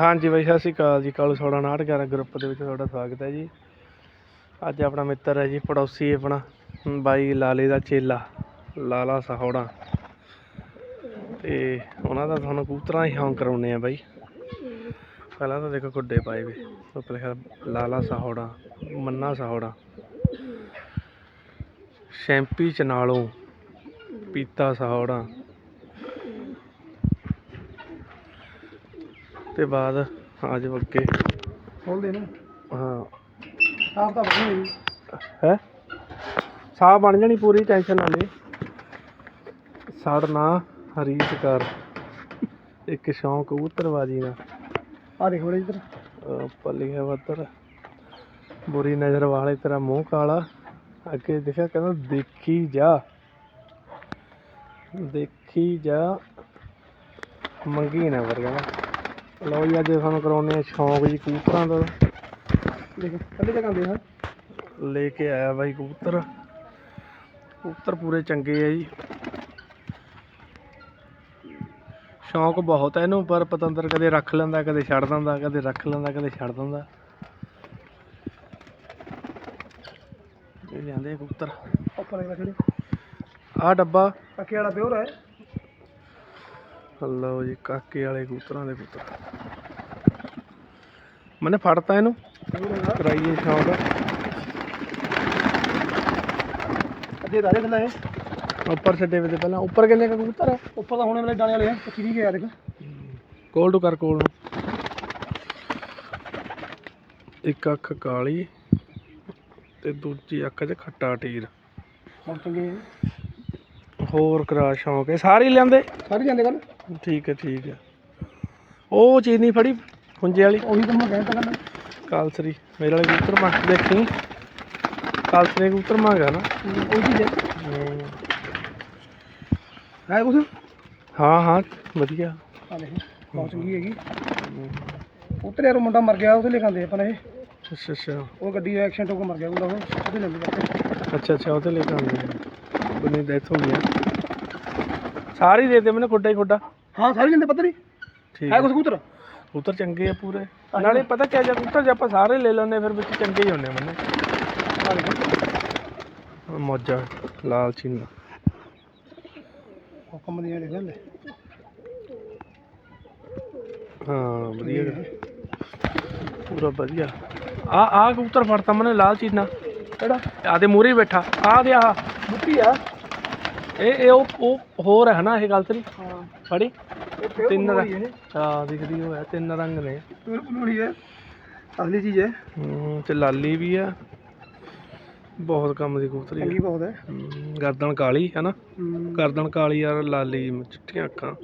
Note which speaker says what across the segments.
Speaker 1: ਹਾਂਜੀ ਬਾਈ, ਸਤਿ ਸ਼੍ਰੀ ਅਕਾਲ ਜੀ, ਕਾਲੂ ਸੋੜਾ 911 ਗਰੁੱਪ ਦੇ ਵਿੱਚ ਤੁਹਾਡਾ ਸਵਾਗਤ ਹੈ ਜੀ। ਅੱਜ ਆਪਣਾ ਮਿੱਤਰ ਹੈ ਜੀ, ਪੜੋਸੀ ਆਪਣਾ, ਬਾਈ ਲਾਲੇ ਦਾ ਚੇਲਾ, ਲਾਲਾ ਸਹੋੜਾ। ਤੇ ਉਹਨਾਂ ਦਾ ਤੁਹਾਨੂੰ ਕਬੂਤਰਾਂ ਹੀ ਸ਼ੌਂਕ ਕਰਾਉਨੇ ਆ ਬਾਈ। ਪਹਿਲਾਂ ਤਾਂ ਦੇਖੋ ਗੁੱਡੇ ਪਾਏ ਵੇ, ਉੱਪਰ ਲਿਖਿਆ ਲਾਲਾ ਸਹੋੜਾ, ਮੰਨਾ ਸਹੋੜਾ। ਸ਼ੈਂਪੀ ਚਨਾਲੋਂ, ਪੀਤਾ ਸਹੋੜਾ ਤੇ ਬਾਅਦ ਆ ਜਾਓ ਅੱਗੇ।
Speaker 2: ਖੋਲ ਦੇ ਨਾ।
Speaker 1: ਹਾਂ।
Speaker 2: ਸਾਫ਼ ਤਾਂ ਬਣੀ ਹੋਈ।
Speaker 1: ਹੈ? ਸਾਹ ਬਣ ਜਾਣੀ ਪੂਰੀ ਟੈਨਸ਼ਨ ਨਾ ਲੈ। ਸੜਨਾ ਹਰੀਤ ਕਰ। ਇੱਕ ਸ਼ੌਂਕ ਕਬੂਤਰਬਾਜੀ ਦਾ।
Speaker 2: ਆ ਦੇਖ ਬੜੇ ਇਧਰ।
Speaker 1: ਪੱਲੀ ਹੈ ਵੱਤਰ ਬੁਰੀ ਨਜ਼ਰ ਵਾਲੇ ਤੇਰਾ ਮੂੰਹ ਕਾਲਾ। ਅੱਗੇ ਦੇਖਿਆ ਕਹਿੰਦਾ ਦੇਖੀ ਜਾ। ਦੇਖੀ ਜਾ। ਮੰਗੀ ਨਾ ਵਰਗਾ। ਲਓ ਜੀ ਅੱਜ ਤੁਹਾਨੂੰ ਕਰਾਉਨੇ ਆ ਸ਼ੌਂਕ ਜੀ ਕਬੂਤਰਾਂ ਦਾ।
Speaker 2: ਦੇਖ ਕੱਲੇ ਜਗ੍ਹਾ ਦੇ ਹਾਂ
Speaker 1: ਲੈ ਕੇ ਆਇਆ ਬਾਈ ਕਬੂਤਰ। ਕਬੂਤਰ ਪੂਰੇ ਚੰਗੇ ਆ ਜੀ। ਸ਼ੌਂਕ ਬਹੁਤ ਹੈ ਇਹਨੂੰ ਪਰ ਪਤੰਦਰ ਕਦੇ ਰੱਖ ਲੈਂਦਾ ਕਦੇ ਛੱਡ ਦਿੰਦਾ ਕਦੇ ਰੱਖ ਲੈਂਦਾ ਕਦੇ ਛੱਡ ਦਿੰਦਾ। ਇਹ ਆ ਕਬੂਤਰ।
Speaker 2: ਉੱਪਰ ਖੜੇ।
Speaker 1: ਆਹ ਡੱਬਾ।
Speaker 2: ਅੱਕੇ ਵਾਲਾ ਪਿਓਰ ਹੈ।
Speaker 1: ਲਓ ਜੀ ਕਾਕੇ ਵਾਲੇ ਕਬੂਤਰਾਂ ਦੇ ਕਬੂਤਰ। ਮੈਨੇ ਫੜਤਾ ਇਹਨੂੰ? ਕਰਾਈਏ ਸ਼ੌਂਕ।
Speaker 2: ਅੱਧੇ ਦਾਰੇ ਥੱਲੇ
Speaker 1: ਉੱਪਰ ਛੱਡੇ ਵੇ ਤੇ ਪਹਿਲਾਂ। ਉੱਪਰ ਕਿੰਨੇ ਕਬੂਤਰ ਹੈ
Speaker 2: ਉੱਪਰ ਤਾਂ ਹੋਣੇ ਵਾਲੇ ਡਾਣੇ ਵਾਲੇ ਹੈ 25 ਗਿਆ ਦੇਖ
Speaker 1: ਕੋਲ ਟੂ ਕਰ ਕੋਲ ਇੱਕ ਅੱਖ ਕਾਲੀ ਤੇ ਦੂਜੀ ਅੱਖ 'ਚ ਖੱਟਾ ਟੀਰ।
Speaker 2: ਹੁਣ ਚੰਗੇ।
Speaker 1: ਹੋਰ ਕਰਾ ਸ਼ੌਂਕ ਹੈ ਸਾਰੇ ਹੀ ਲੈਂਦੇ
Speaker 2: ਸਾਰੇ ਜਾਂਦੇ ਕੱਲ
Speaker 1: ਠੀਕ ਹੈ ਠੀਕ ਹੈ। ਉਹ ਚੀਜ਼ ਨਹੀਂ ਫੜੀ ਖੁੰਝੇ ਵਾਲੀ?
Speaker 2: ਉਹੀ ਤਾਂ ਮੈਂ ਕਹਿੰਦਾ ਕੱਲ
Speaker 1: ਕਾਲਸਰੀ ਮੇਰੇ ਵਾਲੇ ਕਬੂਤਰ ਮੰਗ ਦੇਖੀ। ਕਾਲਸਰੀ ਕਬੂਤਰ ਮੰਗਾ ਨਾ।
Speaker 2: ਉਹ ਚੀਜ਼ ਹੈ। ਹੈ। ਕੁਛ?
Speaker 1: ਹਾਂ ਹਾਂ ਵਧੀਆ।
Speaker 2: ਆ ਦੇਖ ਬਹੁਤ ਚੰਗੀ ਹੈਗੀ। ਉੱਤਰ ਯਾਰ ਉਹ ਮੁੰਡਾ ਮਰ ਗਿਆ ਉਹਦੇ ਲੈ ਕਾਂਦੇ ਆਪਾਂ ਨੇ ਇਹ।
Speaker 1: ਅੱਛਾ ਅੱਛਾ।
Speaker 2: ਉਹ ਗੱਡੀ ਐਕਸੀਡੈਂਟ ਹੋ ਕੇ ਮਰ ਗਿਆ ਉਹ। ਉਹਦੇ ਲੈ
Speaker 1: ਅੱਛਾ ਅੱਛਾ ਉਹਦੇ ਲੈ ਕੇ ਆਉਂਦੇ ਬਣੀ ਡੈਥ ਹੋ ਗਈ ਸਾਰੇ ਹੀ ਦੇ ਦੇ ਮੈਨੂੰ ਖੁੱਡਾ ਹੀ ਖੁੱਡਾ।
Speaker 2: ਹਾਂ ਸਾਰੇ ਜਾਂਦੇ ਪਤਾ ਨਹੀਂ
Speaker 1: ਠੀਕ
Speaker 2: ਹੈ ਕੁਛ ਕਬੂਤਰ?
Speaker 1: ਕਬੂਤਰ ਚੰਗੇ ਆ ਪੂਰੇ। ਨਾਲੇ ਪਤਾ ਕਿਆ ਜਾਂ ਕਬੂਤਰ ਜੇ ਆਪਾਂ ਸਾਰੇ ਲੈ ਲੈਂਦੇ ਫਿਰ ਵਿੱਚ ਚੰਗੇ ਹੀ ਹੁੰਦੇ ਮੰਨੇ।
Speaker 2: ਆ
Speaker 1: ਮੌਜਾ ਲਾਲ ਚੀਨਾ।
Speaker 2: ਹੁਕਮ ਦੀਆਂ ਲਿਖ ਲੈ
Speaker 1: ਹਾਂ ਵਧੀਆ। ਗਾ। ਪੂਰਾ ਵਧੀਆ। ਆ ਆ ਕਬੂਤਰ ਫੜਤਾ ਮੈਨੇ ਲਾਲ ਚੀਨਾ।
Speaker 2: ਕਿਹੜਾ?
Speaker 1: ਆ ਦੇ ਮੂਰੇ ਬੈਠਾ। ਆ ਦੇ ਆ
Speaker 2: ਬੁੱਤੀ ਆ।
Speaker 1: ਇਹ ਇਹ ਉਹ ਉਹ ਹੋਰ ਹੈ ਨਾ ਇਹ ਗੱਲ ਤੇਰੀ?
Speaker 2: ਹਾਂ।
Speaker 1: ਫੜੀ।
Speaker 2: ਇਹ
Speaker 1: ਤਿੰਨ
Speaker 2: ਬਲੋੜੀ ਹੈ
Speaker 1: ਹਾਂ ਦਿਖਦੀ ਹੋਇਆ ਤਿੰਨ ਰੰਗ ਨੇ।
Speaker 2: ਪਿਓਰ ਬਲੋੜੀ ਹੈ ਅਸਲੀ ਚੀਜ਼ ਹੈ।
Speaker 1: ਹੂੰ ਤੇ ਲਾਲੀ ਵੀ ਆ। ਬਹੁਤ ਕੰਮ ਦੀ ਕਬੂਤਰੀ ਆ।
Speaker 2: ਬਹੁਤ ਹੈ।
Speaker 1: ਹੂੰ, ਗਰਦਨ ਕਾਲੀ ਹੈ ਨਾ
Speaker 2: ਹੂੰ।
Speaker 1: ਗਰਦਨ ਕਾਲੀ ਯਾਰ ਲਾਲੀ ਚਿੱਟੀਆਂ ਅੱਖਾਂ।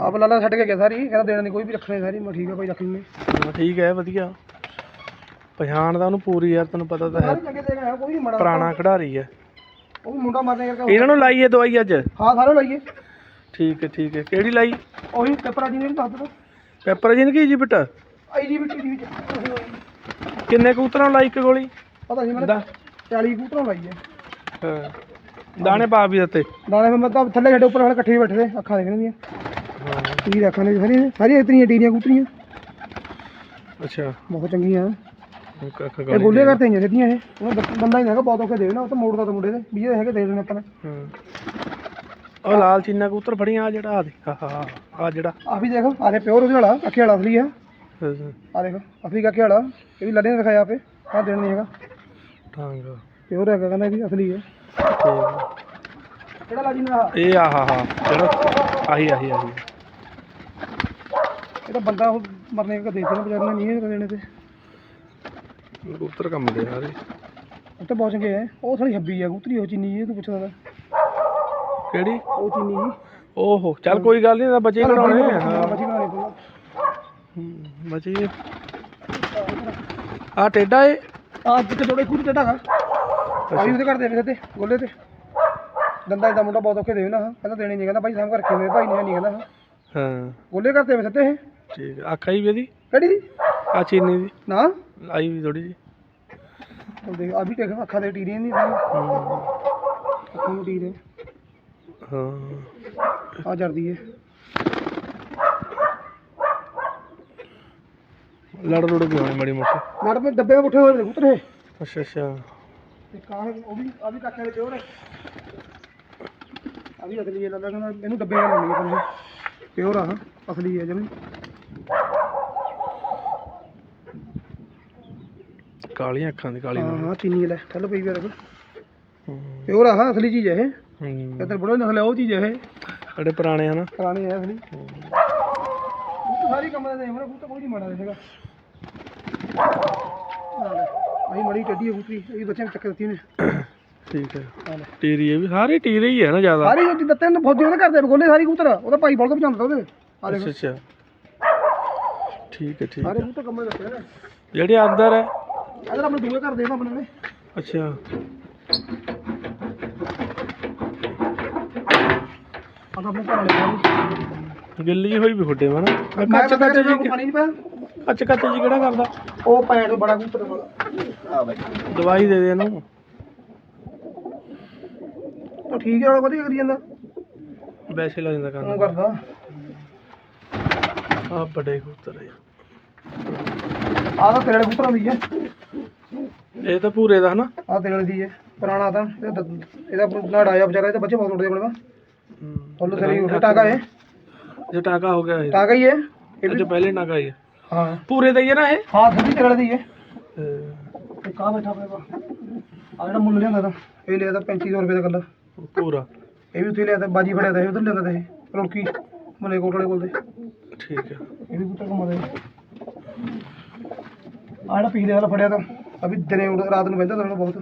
Speaker 2: ਆਪ ਲਾਲਾ ਛੱਡ ਕੇ ਗਿਆ ਸਾਰੀ ਕਹਿੰਦਾ ਦੇਣਾ ਨਹੀਂ ਕੋਈ ਵੀ ਰੱਖਣੇ ਸਾਰੀ ਮੈਂ ਠੀਕ ਆ ਭਾਈ ਰੱਖ ਲੈਣੇ
Speaker 1: ਹਾਂ, ਠੀਕ ਹੈ ਵਧੀਆ। ਪਛਾਣ ਦਾ ਉਹਨੂੰ ਪੂਰੀ ਯਾਰ ਤੈਨੂੰ ਪਤਾ ਤਾਂ ਹੈ।
Speaker 2: ਕੋਈ ਨਹੀਂ ਮੜਾ
Speaker 1: ਪੁਰਾਣਾ ਖਿਡਾਰੀ ਹੈ
Speaker 2: ਉਹ ਵੀ ਮੁੰਡਾ ਮਰਨੇ ਕਰਕੇ
Speaker 1: ਇਹਨਾਂ ਨੂੰ ਲਾਈਏ ਦਵਾਈ ਅੱਜ?
Speaker 2: ਹਾਂ ਸਾਰੇ ਲਾਈਏ।
Speaker 1: ਠੀਕ ਹੈ ਠੀਕ ਹੈ। ਕਿਹੜੀ ਲਾਈ?
Speaker 2: ਉਹੀ ਪੇਪਰਾਂ ਦੀ ਨਹੀਂ ਦੱਸ ਦੋ।
Speaker 1: ਪੈਪਰ ਜਿਨ ਕੀ ਜੀ ਬਿਟ
Speaker 2: ਆਈ ਜੀ ਬਿੱਟੀ ਦੀ ਵਿੱਚ।
Speaker 1: ਕਿੰਨੇ ਕਬੂਤਰਾਂ ਨੂੰ ਲਾਈ ਇੱਕ ਗੋਲੀ?
Speaker 2: ਪਤਾ ਨਹੀਂ ਮੈਨੂੰ।
Speaker 1: ਦਾ
Speaker 2: 40 ਕੂਟਰਾਂ ਲਾਈਏ
Speaker 1: ਹਾਂ। ਦਾਣੇ ਪਾ ਵੀ ਦਿੱਤੇ।
Speaker 2: ਦਾਣੇ ਮੈਂ ਤਾਂ ਥੱਲੇ ਛੱਡੇ ਉੱਪਰ ਵਾਲੇ ਇਕੱਠੇ ਹੀ ਬੈਠੇ ਦੇ ਅੱਖਾਂ ਦੇਖਣ ਦੀਆਂ
Speaker 1: ਹਾਂ।
Speaker 2: ਕੀ ਅੱਖਾਂ ਨੇ ਸਾਰੀਆਂ ਸਾਰੀਆਂ ਇਤਨੀਆਂ ਟੀਰੀਆਂ ਕੂਤਰੀਆਂ
Speaker 1: ਅੱਛਾ।
Speaker 2: ਬਹੁਤ ਚੰਗੀਆਂ। ਇਹ
Speaker 1: ਗੋਲੀ
Speaker 2: ਗੋਲੇ ਕਰਤੇ ਇੰਨੇ ਸਿੱਧੀਆਂ ਇਹ। ਉਹ ਬੰਦਾ ਹੀ ਨਹੀਂ ਹੈਗਾ ਬਹੁਤ ਔਖੇ ਦੇ ਦੇਣਾ ਉਹ ਤਾਂ ਮੋੜਦਾ ਤਾਂ ਮੁੰਡੇ ਦੇ ਵੀ ਇਹ ਹੈਗੇ ਦੇ ਦੇਣੇ ਆਪਾਂ ਨੇ।
Speaker 1: ਹਾਂ। ਉਹ ਲਾਲ ਚੀਨਾ ਕਬੂਤਰ ਫੜੀਆਂ ਆ ਜਿਹੜਾ ਆ ਦੇ ਹਾਂ ਹਾਂ ਆ ਜਿਹੜਾ।
Speaker 2: ਆ ਵੀ ਦੇਖ ਆਰੇ ਪਿਓਰ ਉਹਦੇ ਵਾਲਾ ਅੱਖੇ ਵਾਲਾ ਅਸਲੀ ਆ।
Speaker 1: ਹਾਂ,
Speaker 2: ਆ ਦੇਖ ਅਸਲੀ ਅੱਖੇ ਵਾਲਾ ਇਹ ਵੀ ਨੇ ਦਿਖਾਇਆ ਆਪੇ ਆ ਦੇਣ ਨਹੀਂ ਹੈਗਾ।
Speaker 1: ਟਾਂਗ।
Speaker 2: ਪਿਓਰ ਹੈਗਾ ਕਹਿੰਦਾ ਇਹ ਵੀ ਅਸਲੀ ਹੈ ਕਿਹੜਾ ਲਾਜੀ ਨਾ
Speaker 1: ਇਹ ਆ ਹਾ ਹਾ ਜਿਹੜਾ ਆਹੀ ਆਹੀ ਆਹੀ।
Speaker 2: ਇਹ ਤਾਂ ਬੰਦਾ ਉਹ ਮਰਨੇ ਕਾ ਦੇ ਦੇਣਾ ਵਿਚਾਰਨਾ ਨਹੀਂ ਹੈ ਦੇਣੇ ਤੇ।
Speaker 1: ਕਬੂਤਰ ਕੰਮ ਦੇ ਸਾਰੇ
Speaker 2: ਉਹ ਤਾਂ ਬਹੁਤ ਚੰਗੇ ਹੈ ਉਹ ਥੋੜੀ ਹੱਬੀ ਆ ਕੂਤਰੀ ਉਹ ਚੀਨੀ ਜੀ ਤੂੰ ਪੁੱਛਦਾ ਤਾ।
Speaker 1: ਕਿਹੜੀ?
Speaker 2: ਉਹ ਚੀਨੀ ਜੀ
Speaker 1: ਓਹੋ ਚੱਲ ਕੋਈ ਗੱਲ ਨਹੀਂ ਤਾਂ ਬੱਚੇ ਕਢਾਉਣੇ
Speaker 2: ਹਾਂ
Speaker 1: ਹਾਂ
Speaker 2: ਬੱਚੀ ਬਣਾਣੀ ਪਊਗਾ
Speaker 1: ਹੂੰ, ਬੱਚੇ। ਆ ਟੇਡਾ ਏ?
Speaker 2: ਆ ਜਿੱਥੇ ਥੋੜੇ ਖੂਦ ਟੇਡਾ ਗਾ ਆਈ ਉਹਦੇ ਘਰ ਦੇ ਵੇ ਤੇ ਗੋਲੇ ਤੇ। ਦੰਦਾ ਦਾ ਮੁੰਡਾ ਬਹੁਤ ਔਖੇ ਦੇ ਨਾ ਕਹਿੰਦਾ ਦੇਣੇ ਨਹੀਂ ਕਹਿੰਦਾ ਭਾਈ ਸਾਹਮ ਕਰਕੇ ਮੇਰੇ ਭਾਈ ਨੇ ਨਹੀਂ ਕਹਿੰਦਾ ਹਾਂ।
Speaker 1: ਹਾਂ।
Speaker 2: ਗੋਲੇ ਘਰ ਦੇ ਵੇ ਸੱਤੇ ਇਹ।
Speaker 1: ਠੀਕ ਆ ਵੀ ਇਹਦੀ?
Speaker 2: ਕਿਹੜੀ ਦੀ?
Speaker 1: ਆ ਚੀਨੀ ਦੀ।
Speaker 2: ਨਾ।
Speaker 1: ਆਈ ਵੀ ਥੋੜੀ ਜੀ
Speaker 2: ਉਹ ਦੇਖ ਆ ਵੀ ਦੇਖ ਅੱਖਾਂ ਦੇ ਟੀਰੀਆਂ ਨਹੀਂ ਅੱਖਾਂ ਨੂੰ ਟੀਰੇ।
Speaker 1: ਹਾਂ।
Speaker 2: ਆ ਜਰਦੀ ਹੈ
Speaker 1: ਲੜ ਲੜ ਵੀ ਹੋਣੀ ਮੜੀ ਮੋਟੀ।
Speaker 2: ਲੜ ਪੇ ਡੱਬੇ ਉੱਠੇ ਹੋਏ ਨੇ ਕਬੂਤਰ ਇਹ।
Speaker 1: ਅੱਛਾ ਅੱਛਾ।
Speaker 2: ਤੇ ਕਾਂ ਉਹ ਵੀ ਆ ਵੀ ਕਾਕੇ ਦੇ ਪਿਓਰ ਹੈ ਆ ਵੀ ਅਸਲੀ ਹੈ ਲੱਗਾ ਕਹਿੰਦਾ ਇਹਨੂੰ ਡੱਬੇ ਲਾਉਣੀ ਹੈ ਪੂਰੀ ਪਿਓਰ ਆ ਅਸਲੀ ਹੈ ਜਮੀ
Speaker 1: ਕਾਲੀਆਂ ਅੱਖਾਂ ਦੀ ਕਾਲੀ
Speaker 2: ਹਾਂ ਹਾਂ ਚੀਨੀ ਲੈ ਕੱਲ ਪਈ ਵੀ
Speaker 1: ਹੂੰ।
Speaker 2: ਪਿਓਰ ਆ ਅਸਲੀ ਚੀਜ਼ ਹੈ ਇਹ।
Speaker 1: ਹੂੰ।
Speaker 2: ਇੱਧਰ ਬੜੋ ਨਸਲ ਹੈ ਉਹ ਚੀਜ਼ ਹੈ ਇਹ।
Speaker 1: ਜਿਹੜੇ ਪੁਰਾਣੇ ਆ ਨਾ।
Speaker 2: ਪੁਰਾਣੀ ਹੈ। ਅਸਲੀ ਸਾਰੀ ਕੰਮ ਦੇ ਦੇਖ ਬੂਟਾ ਕੋਈ ਨਹੀਂ ਮਾੜਾ ਦੇਗਾ ਆਹੀ ਮੜੀ ਟੱਡੀ ਬੂਟਰੀ ਇਹ ਬੱਚਿਆਂ ਨੇ ਚੱਕ ਦਿੱਤੀ ਨੇ
Speaker 1: ਠੀਕ ਹੈ ਟੀਰੀ ਇਹ ਵੀ ਸਾਰੇ ਟੀਰੇ ਹੀ ਹੈ ਨਾ ਜ਼ਿਆਦਾ।
Speaker 2: ਸਾਰੀ ਉਹ ਦਿੱਤੇ ਨੇ ਫੌਜੀ ਉਹਦੇ ਕਰਦੇ ਬਗੋਲੇ ਸਾਰੀ ਕਬੂਤਰ ਉਹਦਾ ਭਾਈ ਬੋਲ ਕੇ ਪਹੁੰਚਾਉਂਦਾ ਉਹਦੇ।
Speaker 1: ਅੱਛਾ ਅੱਛਾ। ਠੀਕ ਹੈ ਠੀਕ
Speaker 2: ਸਾਰੇ
Speaker 1: ਹੈ
Speaker 2: ਕਬੂਤਰ ਕੰਮੇ ਦੱਸੇ ਨੇ।
Speaker 1: ਜਿਹੜੇ ਅੰਦਰ ਹੈ
Speaker 2: ਇਧਰ ਆਪਣੇ ਦੂਏ ਘਰ ਦੇ ਨਾ ਆਪਣੇ ਨੇ
Speaker 1: ਅੱਛਾ।
Speaker 2: ਆ ਤਾਂ ਆਪਣੇ ਘਰ ਵਾਲੇ
Speaker 1: ਗਿੱਲੀ ਹੋਈ ਵੀ ਫੁੱਡੇ ਮਨ
Speaker 2: ਮੈਂ
Speaker 1: ਕੱਚ
Speaker 2: ਤਾਂ
Speaker 1: ਕੱਚ
Speaker 2: ਜੀ ਪਾਣੀ ਨਹੀਂ
Speaker 1: ਕੱਚ ਕੱਚ ਜੀ ਕਿਹੜਾ ਕਰਦਾ?
Speaker 2: ਉਹ ਪੈਣ ਤੋਂ ਬੜਾ ਕਬੂਤਰ ਕੋਲ ਆ ਬਾਈ।
Speaker 1: ਦਵਾਈ ਦੇ ਦੇ ਇਹਨੂੰ।
Speaker 2: ਉਹ ਠੀਕ ਹੈ ਉਹ ਵਧੀਆ ਕਰੀ ਜਾਂਦਾ।
Speaker 1: ਵੈਸੇ ਲੱਗ ਜਾਂਦਾ
Speaker 2: ਉਹ
Speaker 1: ਕੰਮ
Speaker 2: ਕਰਦਾ।
Speaker 1: ਆ ਬੜੇ ਕਬੂਤਰ ਹੈ
Speaker 2: ਆ ਤਾਂ ਤੇਰੇ ਵਾਲੇ ਕਬੂਤਰਾਂ ਦੀ ਹੈ।
Speaker 1: ਇਹ ਤਾਂ ਪੂਰੇ ਦਾ ਹਨਾ?
Speaker 2: ਆ ਤੇਰੇ ਵਾਲੀ ਦੀ ਹੈ ਪੁਰਾਣਾ ਤਾਂ ਇਹਦਾ ਦ- ਇਹਦਾ ਨਾੜਾ ਆਇਆ ਵਿਚਾਰਾ ਇਹਦੇ ਬੱਚੇ ਬਹੁਤ ਉੱਡਦੇ ਆਪਣੇ ਕੋਲ ਫੁੱਲ ਤੇਰੀ ਉਹ ਟਾਂਗਾ ਹੈ
Speaker 1: ਜੇ ਟਾਕਾ ਹੋ ਗਿਆ ਇਹ।
Speaker 2: ਟਾਂਗਾ ਹੀ ਹੈ ਇਹ
Speaker 1: ਇਹ
Speaker 2: ਵੀ
Speaker 1: ਤੋਂ ਪਹਿਲੇ ਟਾਕਾ ਹੀ ਹੈ
Speaker 2: ਹਾਂ।
Speaker 1: ਪੂਰੇ ਦਾ ਹੀ ਹੈ ਨਾ ਇਹ?
Speaker 2: ਹਾਂ ਥੋੜੀ ਤੇਰੇ ਵਾਲੇ ਦੀ ਹੈ
Speaker 1: ਅਹ।
Speaker 2: ਤੇ ਕਾ ਬੈਠਾ ਪਿਆ ਵਾ? ਆ ਜਿਹੜਾ ਮੁੱਲ ਲਿਆਂਦਾ ਤਾਂ ਇਹ ਲਿਆ ਤਾਂ 3500 ਰੁਪਏ ਦਾ ਗੱਲਾ
Speaker 1: ਪੂਰਾ
Speaker 2: ਇਹ ਵੀ ਉੱਥੇ ਲਿਆ ਤਾਂ ਬਾਜੀ ਫੜਿਆ ਤਾਂ ਇਹ ਉਧਰ ਲਿਆਂਦਾ ਤਾਂ ਇਹ ਰੁੜਕੀ ਮਲੇ ਕੋਟ ਵਾਲੇ ਕੋਲ ਤੇ।
Speaker 1: ਠੀਕ ਹੈ।
Speaker 2: ਇਹ ਵੀ ਪੁੱਤਰ ਘੁੰਮਦਾ ਆ ਜਿਹੜਾ ਪਿਛਲੇ ਵਾਲਾ ਫੜਿਆ ਤਾਂ ਅਭੀ ਦਿਨੇ ਉੱਡ- ਰਾਤ ਨੂੰ ਬਹਿੰਦਾ ਤਾਂ ਬਹੁਤ।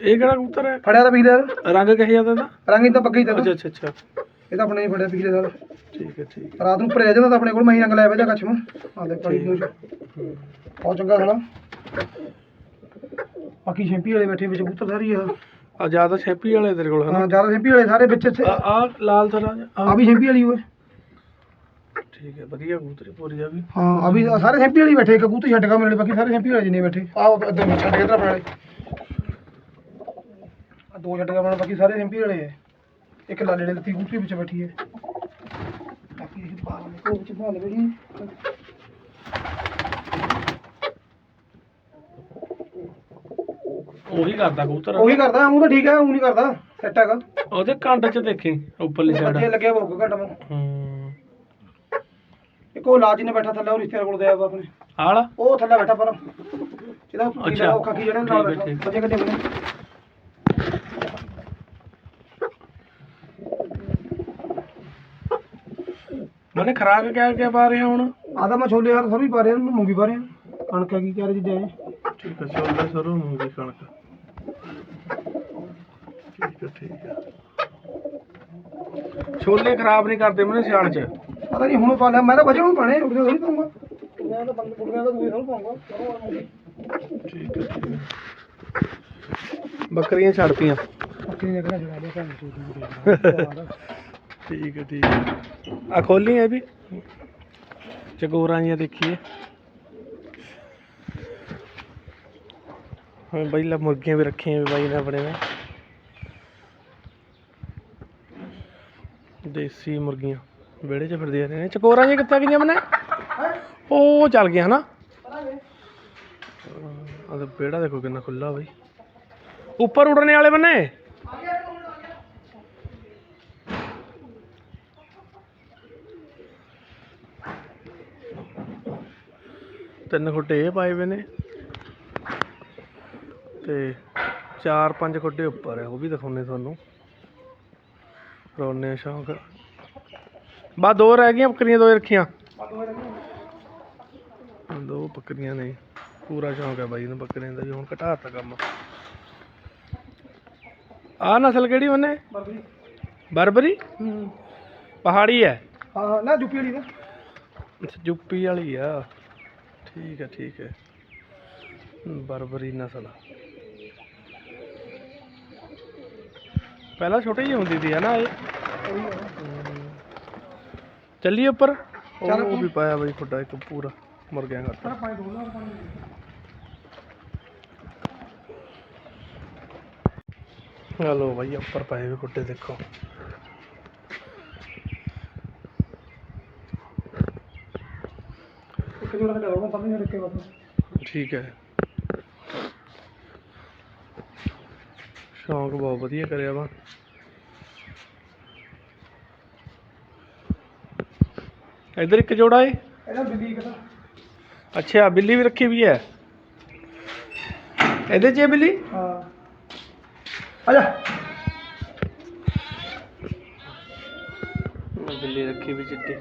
Speaker 1: ਇਹ ਕਿਹੜਾ ਕਬੂਤਰ ਹੈ?
Speaker 2: ਫੜਿਆ ਤਾਂ ਪਿਛਲੇ
Speaker 1: ਰੰਗ ਕਿਹੋ ਜਿਹਾ ਇਹਦਾ
Speaker 2: ਰੰਗ ਹੀ ਤਾਂ ਪੱਕਾ ਹੀ ਤਾਂ।
Speaker 1: ਅੱਛਾ ਅੱਛਾ ਅੱਛਾ।
Speaker 2: ਇਹ ਤਾਂ ਆਪਣੇ ਹੀ ਫੜਿਆ ਪਿਛਲੇ ਸਾਲ।
Speaker 1: ਠੀਕ ਹੈ ਠੀਕ
Speaker 2: ਰਾਤ ਨੂੰ ਭਰਿਆ ਜਾਂਦਾ ਤਾਂ ਆਪਣੇ ਕੋਲ ਮੈਂ ਹੀ ਰੰਗ ਲਾਇਆ ਵਾ ਜਾਂ ਕਛਮ ਆ ਲੈ ਪੜੀ ਨੂੰ ਬਹੁਤ ਚੰਗਾ ਸਾਲਾ। ਬਾਕੀ ਸ਼ੈਂਪੀ ਵਾਲੇ ਬੈਠੇ ਵਿੱਚ ਕਬੂਤਰ ਸਾਰੀ ਆ।
Speaker 1: ਆ ਜ਼ਿਆਦਾ ਛੈਪੀ ਵਾਲੇ ਤੇਰੇ ਕੋਲ ਹਨਾ
Speaker 2: ਹਾਂ ਜ਼ਿਆਦਾ ਸ਼ੈਂਪੀ ਵਾਲੇ ਸਾਰੇ ਵਿੱਚ ਇੱਥੇ।
Speaker 1: ਆ ਆ ਲਾਲ ਥਰਾ
Speaker 2: ਆ। ਵੀ ਸ਼ੈਂਪੀ ਵਾਲੀ ਹੋਏ
Speaker 1: ਠੀਕ ਹੈ ਵਧੀਆ ਕਬੂਤਰੀ ਪੂਰੀ ਆ ਵੀ।
Speaker 2: ਹਾਂ ਆਹ ਸਾਰੇ ਸ਼ੈਂਪੀ ਵਾਲੀ ਬੈਠੇ ਇੱਕ ਕਬੂਤਰ ਛੱਡ ਕੇ ਮੇਰੇ ਬਾਕੀ ਸਾਰੇ ਸ਼ੈਂਪੀ ਵਾਲੇ ਜਿੰਨੇ ਬੈਠੇ। ਆ ਅੱਧੇ ਵਿੱਚ ਛੱਡ ਕੇ ਇਧਰ ਆਪਣੇ ਵਾਲੇ। ਆ ਦੋ ਛੱਡ ਕੇ ਆਪਣੇ ਬਾਕੀ ਸਾਰੇ ਸ਼ੈਂਪੀ ਵਾਲੇ ਆ। ਇੱਕ ਲਾਲੇ ਨੇ ਦਿੱਤੀ ਕਬੂਤਰੀ ਵਿੱਚ ਬੈਠੀ ਹੈ। ਬਾਕੀ ਇਹ ਪਾ ਲੈ ਉਹ ਵਿੱਚ ਪਾ ਲੈ ਬਈ
Speaker 1: ਉਹੀ ਕਰਦਾ ਕਬੂਤਰ।
Speaker 2: ਉਹੀ ਕਰਦਾ ਉਹ ਤਾਂ ਠੀਕ ਹੈ ਉਹ ਨਹੀਂ ਕਰਦਾ। ਸੈੱਟ ਹੈਗਾ।
Speaker 1: ਉਹਦੇ ਕੰਡ 'ਚ ਦੇਖੀ ਉੱਪਰਲੀ ਸਾਈਡ
Speaker 2: ਲੱਗਿਆ
Speaker 1: ਹੂੰ।
Speaker 2: ਇੱਕ ਲਾਜ ਨੇ ਬੈਠਾ ਥੱਲੇ ਉਹ ਰਿਸ਼ਤੇਦਾਰ ਕੋਲ ਗਿਆ ਆਪਣੇ।
Speaker 1: ਆਲਾ
Speaker 2: ਉਹ ਥੱਲੇ ਬੈਠਾ ਪਰ ਜਿਹਦਾ
Speaker 1: ਅੱਛਾ।
Speaker 2: ਉਹ ਖਾਕੀ ਜਿਹੜਾ ਨਾਲ
Speaker 1: ਠੀਕ ਹੈ,
Speaker 2: ਬੈਠਾ।
Speaker 1: ਠੀਕ।
Speaker 2: ਬੱਚੇ ਕੱਢੇ ਬਣੇ।
Speaker 1: ਮੈਨੇ ਖਰਾਕ ਕਿਆ ਕਿਆ ਪਾ ਰਿਹਾ ਹੁਣ।
Speaker 2: ਆਦਾ ਮੈਂ ਛੋਲੇ ਯਾਰ ਸਭ ਹੀ ਪਾ ਰਿਹਾ ਉਹਨੂੰ ਮੂੰਗੀ ਪਾ ਰਿਹਾ। ਕਣਕ ਹੈਗੀ ਕਿਆ ਚੀਜ਼ਾਂ ਇਹ।
Speaker 1: ਠੀਕ ਹੈ ਛੋਲੇ ਸਰੋਂ ਮੂੰਗੀ ਕਣਕ। ਠੀਕ ਹੈ ਠੀਕ ਹੈ। ਛੋਲੇ ਖਰਾਬ ਨਹੀਂ ਕਰਦੇ ਮੈਨੇ ਸਿਆਲ 'ਚ।
Speaker 2: ਪਤਾ ਨਹੀਂ ਹੁਣ ਪਾ ਲਿਆ। ਮੈਂ ਤਾਂ ਬਚੇ ਹੁਣ ਪਾਣੇ ਉੱਠਦੇ ਥੋੜੀ ਪਾਉਂਗਾ ਮੈਂ ਤਾਂ ਬੰਦ ਕੁੜੀਆਂ ਦਾ ਦੂਏ ਥੋੜੀ ਪਾਉਂਗਾ
Speaker 1: ਠੀਕ ਹੈ ਠੀਕ ਹੈ ਬੱਕਰੀਆਂ ਛੱਡਤੀਆਂ।
Speaker 2: ਬੱਕਰੀ ਨੇ ਕਿਹੜਾ ਜਗਾ ਲਿਆ ਭੈਣ ਚੋਦ
Speaker 1: ਠੀਕ ਹੈ ਠੀਕ ਹੈ। ਆ ਖੋਲੀ ਇਹ ਵੀ? ਚਕੋਰਾਂ ਜੀਆਂ ਦੇਖੀਏ। ਹਾਂ ਬਈ ਲਾ ਮੁਰਗੀਆਂ ਵੀ ਰੱਖੀਆਂ ਵੀ ਬਾਈ ਨੇ ਆਪਣੇ ਨੇ। ਦੇਸੀ ਮੁਰਗੀਆਂ। ਵਿਹੜੇ 'ਚ ਫਿਰਦੀਆਂ ਨੇ। ਚਕੋਰਾਂ ਜੀ ਕਿੱਥੇ ਗਈਆਂ ਮਨੇ? ਉਹ ਚੱਲ ਗਿਆ ਹਨਾ। ਆ ਤਾਂ ਵਿਹੜਾ ਦੇਖੋ ਕਿੰਨਾ ਖੁੱਲਾ ਬਈ। ਉੱਪਰ ਉੜਨੇ ਵਾਲੇ ਬੰਨੇ? ਤਿੰਨ ਖੁੱਡੇ ਇਹ ਪਾਏ ਹੋਏ ਨੇ। ਤੇ ਚਾਰ ਪੰਜ ਖੁੱਡੇ ਉੱਪਰ ਹੈ ਉਹ ਵੀ ਦਿਖਾਉਣੇ ਤੁਹਾਨੂੰ। ਰੋਨੇ ਸ਼ੌਂਕ। ਬਾ ਦੋ ਰਹਿ ਗਈਆਂ ਬੱਕਰੀਆਂ ਦੋ ਹੀ ਰੱਖੀਆਂ। ਦੋ ਬੱਕਰੀਆਂ ਨੇ। ਪੂਰਾ ਸ਼ੌਂਕ ਹੈ ਬਾਈ ਨੂੰ ਬੱਕਰੀਆਂ ਦਾ ਵੀ ਹੁਣ ਘਟਾਤਾ ਕੰਮ। ਆ ਨਸਲ ਕਿਹੜੀ ਉਹਨੇ
Speaker 2: ਬਰਬਰੀ।
Speaker 1: ਬਰਬਰੀ?
Speaker 2: ਹੂੰ।
Speaker 1: ਪਹਾੜੀ ਹੈ।
Speaker 2: ਹਾਂ ਨਾ ਜੁੱਪੀ ਵਾਲੀ
Speaker 1: ਅੱਛਾ, ਯੂਪੀ ਵਾਲੀ ਆ। ਠੀਕ ਹੈ ਠੀਕ ਹੈ। ਬਰਬਰੀ ਨਸਲ। ਪਹਿਲਾਂ ਛੋਟੀ ਜਿਹੀ ਹੁੰਦੀ ਸੀ ਹੈ ਨਾ ਇਹ? ਚੱਲੀ ਉੱਪਰ? ਉਹ ਵੀ ਪਾਇਆ ਬਈ ਖੁੱਡਾ ਇੱਕ ਪੂਰਾ ਮੁਰਗਿਆਂ
Speaker 2: ਘਾਟਾ
Speaker 1: ਹਲੋ ਭਾਈ ਉੱਪਰ ਪਾਏ ਵੀ ਖੁੱਡੇ ਦੇਖੋ। ਠੀਕ ਹੈ। ਸ਼ੌਂਕ ਬਹੁਤ ਵਧੀਆ ਕਰਿਆ ਵਾ। ਇੱਧਰ ਇੱਕ ਜੋੜਾ ਏ।
Speaker 2: ਇਹਦਾ ਬਿੱਲੀ ਕਿਤਾ
Speaker 1: ਅੱਛਾ ਬਿੱਲੀ ਵੀ ਰੱਖੀ ਵੀ ਹੈ। ਇਹਦੇ 'ਚ ਹੈ ਬਿੱਲੀ?
Speaker 2: ਹਾਂ। ਆ ਜਾ।
Speaker 1: ਬਿੱਲੀ ਰੱਖੀ ਵੀ ਚਿੱਟੀ।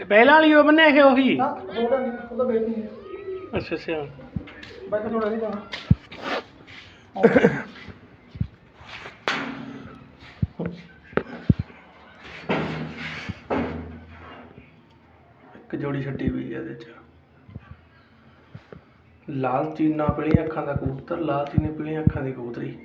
Speaker 1: ਇਹ ਪਹਿਲਾਂ ਵਾਲੀ ਉਹ ਬੰਨੇ ਇਹ ਉਹੀ?
Speaker 2: ਨਹੀਂ ਉਹਦਾ ਨਹੀਂ ਹੈ।
Speaker 1: ਅੱਛਾ ਅੱਛਾ।
Speaker 2: ਬਾਈ ਥੋੜਾ ਨਹੀਂ ਜਾਣਾ।
Speaker 1: ਇੱਕ ਜੋੜੀ ਛੱਡੀ ਹੋਈ ਹੈ ਇਹਦੇ 'ਚ। ਲਾਲ ਚੀਨਾ ਪੀਲੀਆਂ ਅੱਖਾਂ ਦਾ ਕਬੂਤਰ ਲਾਲ ਚੀਨੇ ਪੀਲੀਆਂ ਅੱਖਾਂ ਦੀ ਕਬੂਤਰੀ।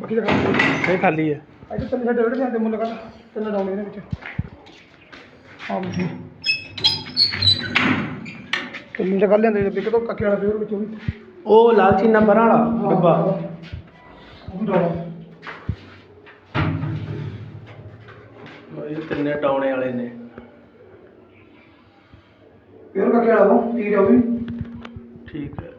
Speaker 2: ਬਾਕੀ ਦਾ ਕੰਮ
Speaker 1: ਇਹ ਖਾਲੀ ਹੈ
Speaker 2: ਅੱਜ ਤਿੰਨ ਛੱਡੇ ਜਿਹੜੇ ਜਾਂਦੇ ਮੁੱਲ ਕਰ। ਤਿੰਨ ਡਾਉਣੇ ਇਹਦੇ ਵਿੱਚ। ਆ ਮੁੱਠੀ ਤਿੰਨ ਜਗ੍ਹਾ ਲੈਂਦੇ ਜੇ ਕਿਤੋਂ ਕੱਕੇ ਵਾਲਾ ਪਿਓਰ ਵਿੱਚ ਉਹ ਵੀ।
Speaker 1: ਉਹ ਲਾਲ ਚੀਨਾ ਪਰਾਂ ਵਾਲਾ ਡੱਬਾ।
Speaker 2: ਉਹ ਵੀ ਡਾਉਣਾ।
Speaker 1: ਇਹ ਤਿੰਨੇ ਟਾਉਣੇ ਵਾਲੇ ਨੇ।
Speaker 2: ਤੀਰ ਆ ਉਹ ਵੀ?
Speaker 1: ਠੀਕ ਹੈ।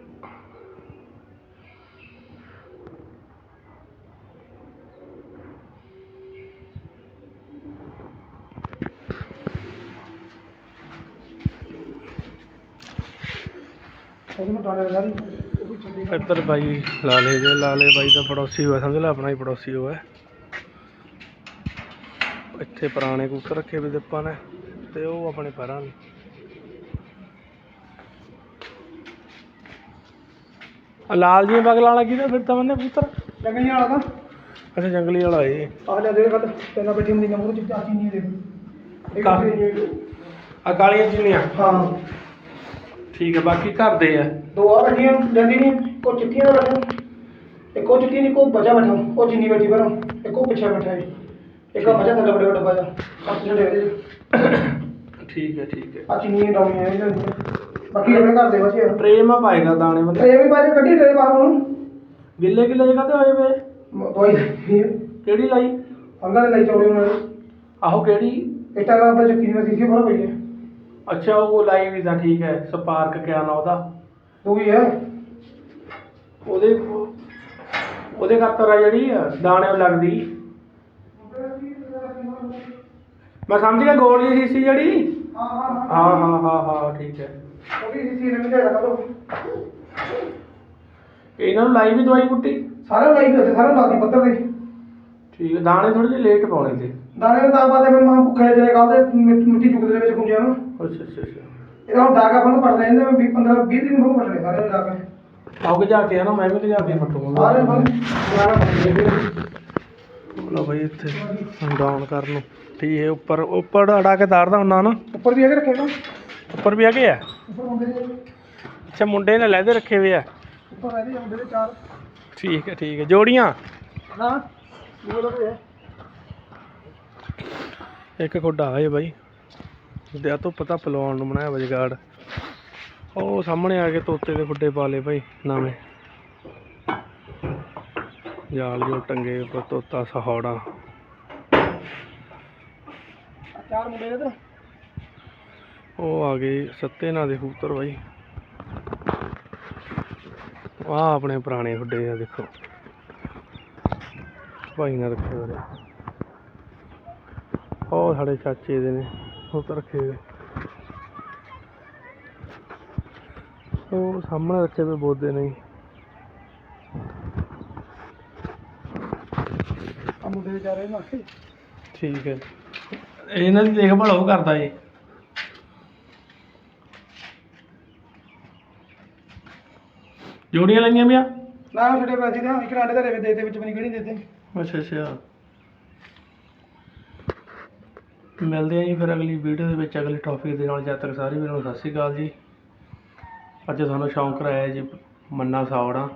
Speaker 1: ਇੱਧਰ ਬਾਈ ਲਾਲੇ ਦੇ ਲਾਲੇ ਬਾਈ ਦਾ ਪੜੋਸੀ ਹੋਇਆ ਸਮਝ ਲੈ ਆਪਣਾ ਹੀ ਪੜੋਸੀ ਹੋਇਆ। ਇੱਥੇ ਪੁਰਾਣੇ ਕਬੂਤਰ ਰੱਖੇ ਵੀ ਆਪਾਂ ਨੇ ਤੇ ਉਹ ਆਪਣੇ ਪਰਾਂ ਨੇ। ਆ ਲਾਲ ਜੀ ਬਗਲ ਵਾਲਾ ਕਿਹਦਾ ਫਿਰ ਤਾਂ ਬੰਦੇ ਕਬੂਤਰ
Speaker 2: ਜੰਗਲੀ ਵਾਲਾ ਤਾਂ।
Speaker 1: ਅੱਛਾ ਜੰਗਲੀ ਵਾਲਾ ਏ
Speaker 2: ਆ ਲੈ ਦੇ ਕੱਲ ਤੇਨਾ ਬੈਠੀ ਹੁੰਦੀ ਨਾ ਮੂੰਹ ਚ ਚਾਚੀ ਨਹੀਂ ਇਹ ਨਹੀਂ
Speaker 1: ਆ ਕਾਲੀਆਂ ਚੀਨੀਆਂ?
Speaker 2: ਹਾਂ।
Speaker 1: ਠੀਕ ਹੈ ਬਾਕੀ ਘਰ ਦੇ ਆ।
Speaker 2: ਦੋ ਆ ਬੈਠੀਆਂ ਜਾਂਦੀ ਨਹੀਂ ਕੋ ਚਿੱਟੀਆਂ ਦਾ ਬੈਠਾ। ਇੱਕ ਉਹ ਚਿੱਟੀ ਨਹੀਂ ਕੋ ਬਚਾ ਬੈਠਾ ਉਹ ਜਿੰਨੀ ਬੈਠੀ ਪਰ ਇੱਕ ਉਹ ਪਿੱਛੇ ਬੈਠਾ ਹੈ ਇੱਕ ਆ ਬਚਾ ਥੱਲੇ ਬੜੇ ਬਾਜਾ ਕੱਟ ਛੱਡੇ ਇਹਦੇ
Speaker 1: ਠੀਕ ਹੈ ਠੀਕ ਹੈ।
Speaker 2: ਆ ਚਿੰਨੀ ਡਾਉਣੀਆਂ ਇਹਨਾਂ ਦੀਆਂ ਬਾਕੀ ਆਪਣੇ ਘਰ ਦੇ ਬਚੇ ਆ
Speaker 1: ਟਰੇ ਮੈਂ ਪਾਏਗਾ ਦਾਣੇ
Speaker 2: ਤੇ ਇਹ ਵੀ ਬਾਜੇ ਕੱਢੀ ਤੇ ਬਾਹਰ ਨੂੰ
Speaker 1: ਗਿੱਲੇ ਗਿੱਲੇ ਜਗ੍ਹਾ ਤੇ ਹੋਏ ਵੇ?
Speaker 2: ਦਵਾਈ।
Speaker 1: ਕਿਹੜੀ ਲਾਈ?
Speaker 2: ਅੰਗਾਂ ਦੇ ਲਈ ਚੌੜੇ ਉਹਨਾਂ ਨੇ।
Speaker 1: ਆਹੋ ਕਿਹੜੀ?
Speaker 2: ਇੱਟਾਂ ਦਾ ਆਪਾਂ ਚੱਕੀ ਵਿੱਚ ਸੀਸੀ ਭਰ ਪਈ ਹੈ
Speaker 1: ਅੱਛਾ ਉਹ ਲਾਈ ਵੀ ਤਾਂ ਠੀਕ ਹੈ ਸਪਾਰਕ ਕਿਆ ਨਾ ਉਹਦਾ।
Speaker 2: ਦੋ ਹੀ ਹੈ।
Speaker 1: ਉਹਦੇ ਉਹਦੇ ਖਾਤਰ ਆ ਜਿਹੜੀ ਦਾਣੇ ਉਹ ਲੱਗਦੀ। ਮੈਂ ਸਮਝ ਗਿਆ ਗੋਲ ਜਿਹੀ ਸੀ ਜਿਹੜੀ?
Speaker 2: ਹਾਂ ਹਾਂ।
Speaker 1: ਹਾਂ ਹਾਂ ਹਾਂ ਹਾਂ ਠੀਕ ਹੈ।
Speaker 2: ਉਹ ਵੀ ਸੀਸੀ ਰੰਗ ਦਾ ਕੱਢੋ
Speaker 1: ਇਹਨਾਂ ਨੂੰ ਲਾਈ ਵੀ ਦਵਾਈ ਬੁੱਟੀ?
Speaker 2: ਸਾਰੇ ਲਾਈ ਵੀ ਉੱਥੇ ਸਾਰੇ ਲਾਤੀ ਪੱਤਰ ਦੇ
Speaker 1: ਠੀਕ ਹੈ ਦਾਣੇ ਥੋੜੇ ਜਿਹੇ ਲੇਟ ਪਾਉਣੇ ਤੇ
Speaker 2: ਦਾਣੇ ਦਾ ਬਾਅਦ ਮੈਂ ਮਾਂ ਭੁੱਖੇ ਜੇ ਕੱਲ ਦੇ ਮਿੱਟੀ ਚੁੱਕਦੇ ਵਿੱਚ ਪੁੰਜਿਆ ਨੂੰ।
Speaker 1: ਅੱਛਾ ਅੱਛਾ ਅੱਛਾ।
Speaker 2: ਇਹਦਾ ਹੁਣ ਡਾਕਾ ਨੂੰ ਪੜਦੇ ਜਾਂਦੇ ਮੈਂ 20 15 20 ਦਿਨ ਹੋ ਪੜਨੇ ਸਾਰੇ ਡਾਕੇ
Speaker 1: ਆਉ ਕੇ ਜਾ ਕੇ ਨਾ ਮੈਂ ਵੀ ਜਾ ਕੇ ਫਟੂਗਾ
Speaker 2: ਸਾਰੇ ਡਾਕਾ ਪੜਦੇ
Speaker 1: ਲੋ ਬਈ ਇੱਥੇ ਡਾਊਨ ਕਰ ਨੂੰ। ਠੀਕ ਹੈ ਉੱਪਰ ਉੱਪਰ ਅੜਾ ਕੇ ਤਾਰਦਾ ਹੁੰਦਾ ਨਾ।
Speaker 2: ਉੱਪਰ ਵੀ ਹੈਗੇ ਰੱਖੇਗਾ
Speaker 1: ਉੱਪਰ ਵੀ ਹੈਗੇ ਆ। ਅੱਛਾ ਮੁੰਡੇ ਨੇ ਲੈਦੇ ਰੱਖੇ ਹੋਏ ਆ।
Speaker 2: ਉੱਪਰ ਇਹਦੇ ਮੁੰਡੇ ਦੇ ਚਾਰ।
Speaker 1: ਠੀਕ ਹੈ ਠੀਕ ਹੈ। ਜੋੜੀਆਂ।
Speaker 2: ਨਾ
Speaker 1: ਇੱਕ ਖੁੱਡਾ ਹੈ ਬਾਈ। ਦਿਆ ਤੋਂ ਪਤਾ ਪਲਵਾਉਣ ਨੂੰ ਬਣਾਇਆ ਵਜਗਾੜ ਉਹ ਸਾਹਮਣੇ ਆ ਕੇ ਤੋਤੇ ਦੇ ਖੁੱਡੇ ਪਾ ਲਏ ਭਾਈ ਨਵੇਂ। ਜਾਲ ਜੋ ਟੰਗੇ ਉੱਪਰ ਤੋਤਾ ਸਹੌੜਾ।
Speaker 2: ਚਾਰ ਮੁੰਡੇ ਇਧਰ?
Speaker 1: ਉਹ ਆ ਗਏ ਸੱਤੇ ਨਾਂ ਦੇ ਕਬੂਤਰ ਬਾਈ। ਆ ਆਪਣੇ ਪੁਰਾਣੇ ਖੁੱਡੇ ਆ ਦੇਖੋ। ਭਾਈ ਨੇ ਰੱਖੇ ਹੋਏ ਆ। ਉਹ ਸਾਡੇ ਚਾਚੇ ਦੇ ਨੇ ਉਹ ਤਾਂ ਰੱਖੇ ਹੋਏ। ਉਹ ਸਾਹਮਣੇ ਰੱਖੇ ਹੋਏ ਬੋਦੇ ਨਹੀਂ
Speaker 2: ਦੇ
Speaker 1: ਠੀਕ ਹੈ। ਇਹਨਾਂ ਦੀ ਦੇਖਭਾਲ ਉਹ ਕਰਦਾ ਜੀ ਜੋੜੀਆਂ ਲਾਈਆਂ ਪਿਆ
Speaker 2: ਨਾ ਛੱਡੇ ਪੈਸੇ ਦੇ ਇੱਕ ਰਾਂਡੇ ਦੇ ਦੇ ਦੇ ਵਿੱਚ ਬਣੀ ਕਿਹੜੀ ਦੇਤੇ।
Speaker 1: ਅੱਛਾ ਅੱਛਾ। ਮਿਲਦੇ ਆਂ ਜੀ ਫਿਰ ਅਗਲੀ ਵੀਡੀਓ ਦੇ ਵਿੱਚ ਅਗਲੇ ਟੌਪਿਕ ਦੇ ਨਾਲ। ਜਦ ਤੱਕ ਸਾਰੇ ਵੀਰਾਂ ਨੂੰ ਸਤਿ ਸ਼੍ਰੀ ਅਕਾਲ ਜੀ। ਅੱਜ ਤੁਹਾਨੂੰ ਸ਼ੌਂਕ ਕਰਾਇਆ ਜੀ ਮੰਨਾ ਸਾਵੜਾ।